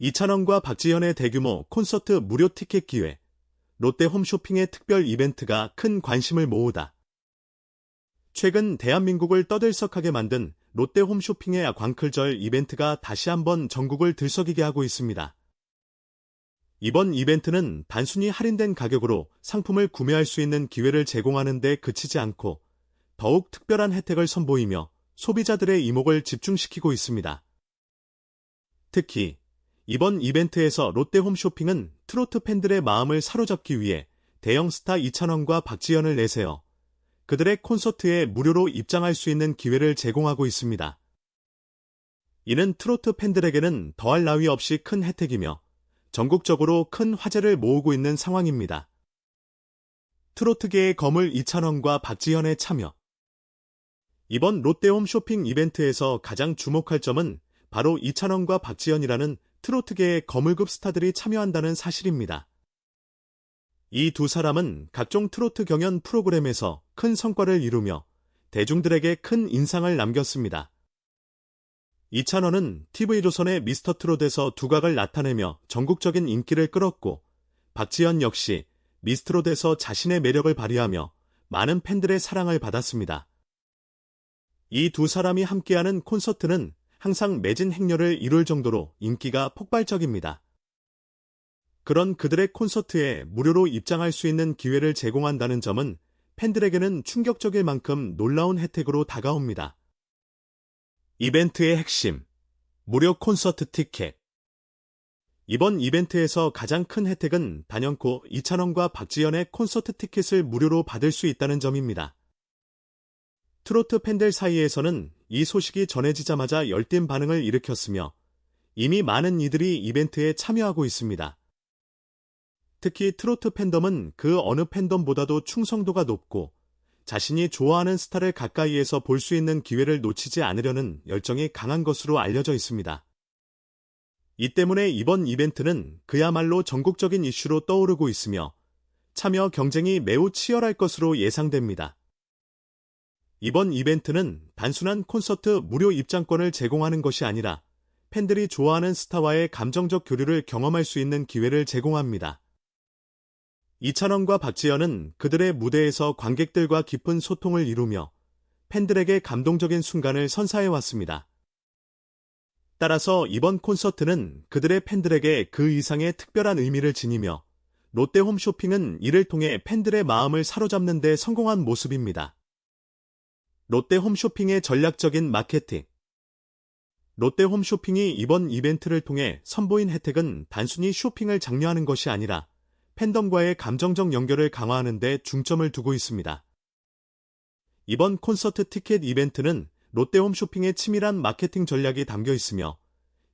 이찬원과 박지현의 대규모 콘서트 무료 티켓 기회, 롯데 홈쇼핑의 특별 이벤트가 큰 관심을 모으다. 최근 대한민국을 떠들썩하게 만든 롯데 홈쇼핑의 광클절 이벤트가 다시 한번 전국을 들썩이게 하고 있습니다. 이번 이벤트는 단순히 할인된 가격으로 상품을 구매할 수 있는 기회를 제공하는 데 그치지 않고 더욱 특별한 혜택을 선보이며 소비자들의 이목을 집중시키고 있습니다. 특히 이번 이벤트에서 롯데 홈쇼핑은 트로트 팬들의 마음을 사로잡기 위해 대형 스타 이찬원과 박지현을 내세워 그들의 콘서트에 무료로 입장할 수 있는 기회를 제공하고 있습니다. 이는 트로트 팬들에게는 더할 나위 없이 큰 혜택이며 전국적으로 큰 화제를 모으고 있는 상황입니다. 트로트계의 거물 이찬원과 박지현의 참여 이번 롯데홈 쇼핑 이벤트에서 가장 주목할 점은 바로 이찬원과 박지현이라는 트로트계의 거물급 스타들이 참여한다는 사실입니다. 이 두 사람은 각종 트로트 경연 프로그램에서 큰 성과를 이루며 대중들에게 큰 인상을 남겼습니다. 이찬원은 TV조선의 미스터 트롯에서 두각을 나타내며 전국적인 인기를 끌었고 박지현 역시 미스트롯에서 자신의 매력을 발휘하며 많은 팬들의 사랑을 받았습니다. 이 두 사람이 함께하는 콘서트는 항상 매진 행렬을 이룰 정도로 인기가 폭발적입니다. 그런 그들의 콘서트에 무료로 입장할 수 있는 기회를 제공한다는 점은 팬들에게는 충격적일 만큼 놀라운 혜택으로 다가옵니다. 이벤트의 핵심, 무료 콘서트 티켓. 이번 이벤트에서 가장 큰 혜택은 단연코 이찬원과 박지연의 콘서트 티켓을 무료로 받을 수 있다는 점입니다. 트로트 팬들 사이에서는 이 소식이 전해지자마자 열띤 반응을 일으켰으며 이미 많은 이들이 이벤트에 참여하고 있습니다. 특히 트로트 팬덤은 그 어느 팬덤보다도 충성도가 높고 자신이 좋아하는 스타를 가까이에서 볼 수 있는 기회를 놓치지 않으려는 열정이 강한 것으로 알려져 있습니다. 이 때문에 이번 이벤트는 그야말로 전국적인 이슈로 떠오르고 있으며 참여 경쟁이 매우 치열할 것으로 예상됩니다. 이번 이벤트는 단순한 콘서트 무료 입장권을 제공하는 것이 아니라 팬들이 좋아하는 스타와의 감정적 교류를 경험할 수 있는 기회를 제공합니다. 이찬원과 박지현은 그들의 무대에서 관객들과 깊은 소통을 이루며 팬들에게 감동적인 순간을 선사해왔습니다. 따라서 이번 콘서트는 그들의 팬들에게 그 이상의 특별한 의미를 지니며 롯데 홈쇼핑은 이를 통해 팬들의 마음을 사로잡는 데 성공한 모습입니다. 롯데 홈쇼핑의 전략적인 마케팅 롯데 홈쇼핑이 이번 이벤트를 통해 선보인 혜택은 단순히 쇼핑을 장려하는 것이 아니라 팬덤과의 감정적 연결을 강화하는 데 중점을 두고 있습니다. 이번 콘서트 티켓 이벤트는 롯데홈 쇼핑의 치밀한 마케팅 전략이 담겨 있으며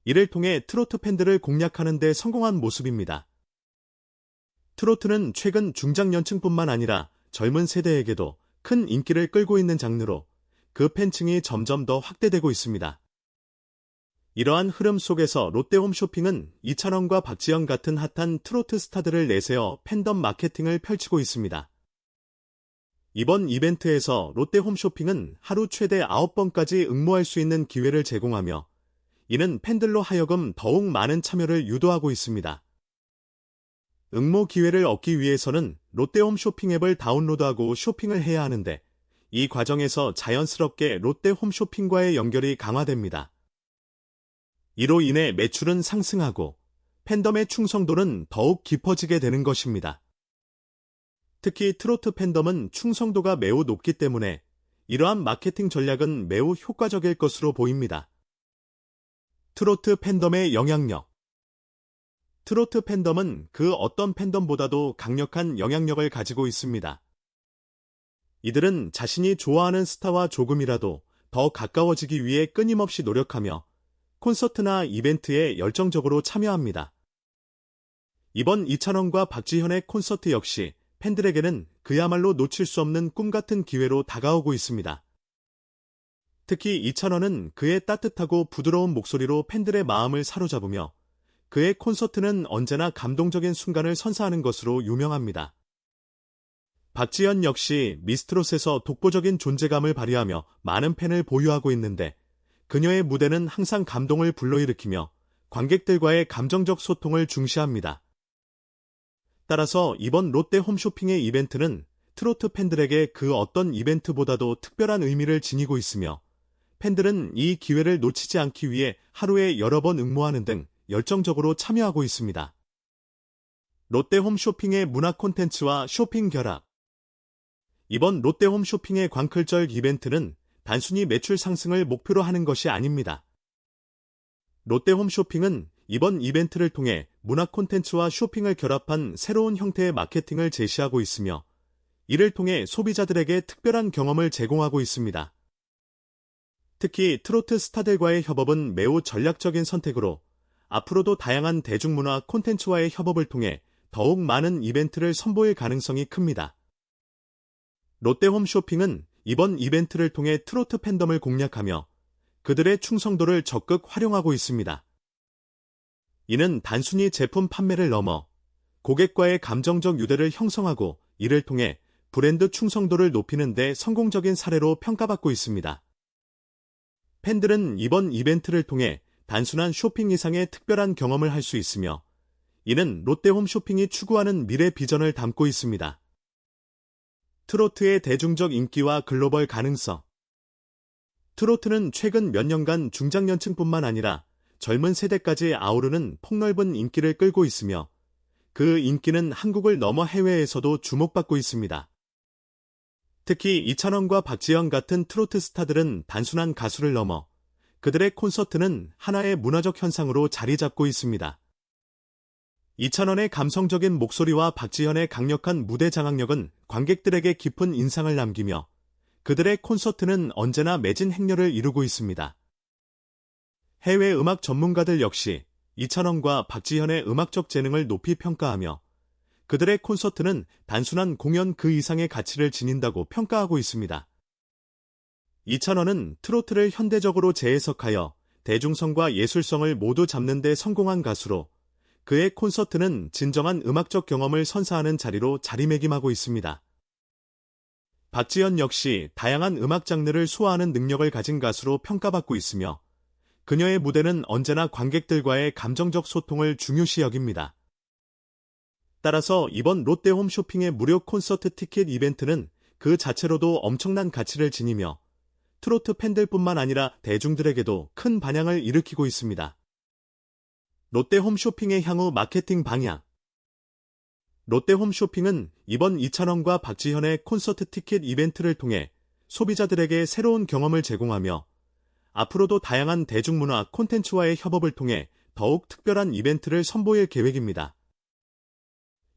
이를 통해 트로트 팬들을 공략하는 데 성공한 모습입니다. 트로트는 최근 중장년층뿐만 아니라 젊은 세대에게도 큰 인기를 끌고 있는 장르로 그 팬층이 점점 더 확대되고 있습니다. 이러한 흐름 속에서 롯데홈 쇼핑은 이찬원과 박지영 같은 핫한 트로트 스타들을 내세워 팬덤 마케팅을 펼치고 있습니다. 이번 이벤트에서 롯데홈 쇼핑은 하루 최대 9번까지 응모할 수 있는 기회를 제공하며 이는 팬들로 하여금 더욱 많은 참여를 유도하고 있습니다. 응모 기회를 얻기 위해서는 롯데홈 쇼핑 앱을 다운로드하고 쇼핑을 해야 하는데 이 과정에서 자연스럽게 롯데홈 쇼핑과의 연결이 강화됩니다. 이로 인해 매출은 상승하고 팬덤의 충성도는 더욱 깊어지게 되는 것입니다. 특히 트로트 팬덤은 충성도가 매우 높기 때문에 이러한 마케팅 전략은 매우 효과적일 것으로 보입니다. 트로트 팬덤의 영향력 트로트 팬덤은 그 어떤 팬덤보다도 강력한 영향력을 가지고 있습니다. 이들은 자신이 좋아하는 스타와 조금이라도 더 가까워지기 위해 끊임없이 노력하며 콘서트나 이벤트에 열정적으로 참여합니다. 이번 이찬원과 박지현의 콘서트 역시 팬들에게는 그야말로 놓칠 수 없는 꿈 같은 기회로 다가오고 있습니다. 특히 이찬원은 그의 따뜻하고 부드러운 목소리로 팬들의 마음을 사로잡으며 그의 콘서트는 언제나 감동적인 순간을 선사하는 것으로 유명합니다. 박지현 역시 미스트롯에서 독보적인 존재감을 발휘하며 많은 팬을 보유하고 있는데 그녀의 무대는 항상 감동을 불러일으키며 관객들과의 감정적 소통을 중시합니다. 따라서 이번 롯데 홈쇼핑의 이벤트는 트로트 팬들에게 그 어떤 이벤트보다도 특별한 의미를 지니고 있으며 팬들은 이 기회를 놓치지 않기 위해 하루에 여러 번 응모하는 등 열정적으로 참여하고 있습니다. 롯데 홈 쇼핑의 문화 콘텐츠와 쇼핑 결합 이번 롯데 홈 쇼핑의 광클절 이벤트는 단순히 매출 상승을 목표로 하는 것이 아닙니다. 롯데 홈 쇼핑은 이번 이벤트를 통해 문화 콘텐츠와 쇼핑을 결합한 새로운 형태의 마케팅을 제시하고 있으며 이를 통해 소비자들에게 특별한 경험을 제공하고 있습니다. 특히 트로트 스타들과의 협업은 매우 전략적인 선택으로 앞으로도 다양한 대중문화 콘텐츠와의 협업을 통해 더욱 많은 이벤트를 선보일 가능성이 큽니다. 롯데 홈 쇼핑은 이번 이벤트를 통해 트로트 팬덤을 공략하며 그들의 충성도를 적극 활용하고 있습니다. 이는 단순히 제품 판매를 넘어 고객과의 감정적 유대를 형성하고 이를 통해 브랜드 충성도를 높이는 데 성공적인 사례로 평가받고 있습니다. 팬들은 이번 이벤트를 통해 단순한 쇼핑 이상의 특별한 경험을 할 수 있으며 이는 롯데 홈 쇼핑이 추구하는 미래 비전을 담고 있습니다. 트로트의 대중적 인기와 글로벌 가능성 트로트는 최근 몇 년간 중장년층뿐만 아니라 젊은 세대까지 아우르는 폭넓은 인기를 끌고 있으며 그 인기는 한국을 넘어 해외에서도 주목받고 있습니다. 특히 이찬원과 박지현 같은 트로트 스타들은 단순한 가수를 넘어 그들의 콘서트는 하나의 문화적 현상으로 자리 잡고 있습니다. 이찬원의 감성적인 목소리와 박지현의 강력한 무대 장악력은 관객들에게 깊은 인상을 남기며 그들의 콘서트는 언제나 매진 행렬을 이루고 있습니다. 해외 음악 전문가들 역시 이찬원과 박지현의 음악적 재능을 높이 평가하며 그들의 콘서트는 단순한 공연 그 이상의 가치를 지닌다고 평가하고 있습니다. 이찬원은 트로트를 현대적으로 재해석하여 대중성과 예술성을 모두 잡는 데 성공한 가수로 그의 콘서트는 진정한 음악적 경험을 선사하는 자리로 자리매김하고 있습니다. 박지현 역시 다양한 음악 장르를 소화하는 능력을 가진 가수로 평가받고 있으며 그녀의 무대는 언제나 관객들과의 감정적 소통을 중요시 여깁니다. 따라서 이번 롯데 홈쇼핑의 무료 콘서트 티켓 이벤트는 그 자체로도 엄청난 가치를 지니며 트로트 팬들뿐만 아니라 대중들에게도 큰 반향을 일으키고 있습니다. 롯데 홈쇼핑의 향후 마케팅 방향 롯데 홈쇼핑은 이번 이찬원과 박지현의 콘서트 티켓 이벤트를 통해 소비자들에게 새로운 경험을 제공하며 앞으로도 다양한 대중문화 콘텐츠와의 협업을 통해 더욱 특별한 이벤트를 선보일 계획입니다.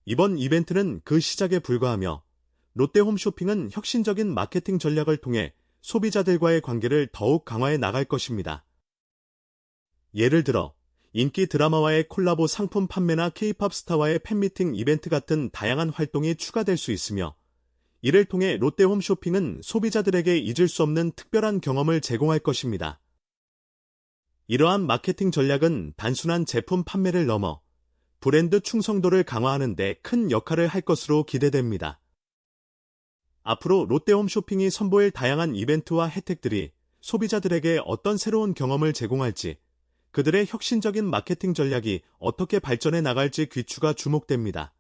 이번 이벤트는 그 시작에 불과하며 롯데 홈쇼핑은 혁신적인 마케팅 전략을 통해 소비자들과의 관계를 더욱 강화해 나갈 것입니다. 예를 들어 인기 드라마와의 콜라보 상품 판매나 케이팝 스타와의 팬미팅 이벤트 같은 다양한 활동이 추가될 수 있으며 이를 통해 롯데 홈 쇼핑은 소비자들에게 잊을 수 없는 특별한 경험을 제공할 것입니다. 이러한 마케팅 전략은 단순한 제품 판매를 넘어 브랜드 충성도를 강화하는 데 큰 역할을 할 것으로 기대됩니다. 앞으로 롯데 홈 쇼핑이 선보일 다양한 이벤트와 혜택들이 소비자들에게 어떤 새로운 경험을 제공할지 그들의 혁신적인 마케팅 전략이 어떻게 발전해 나갈지 귀추가 주목됩니다.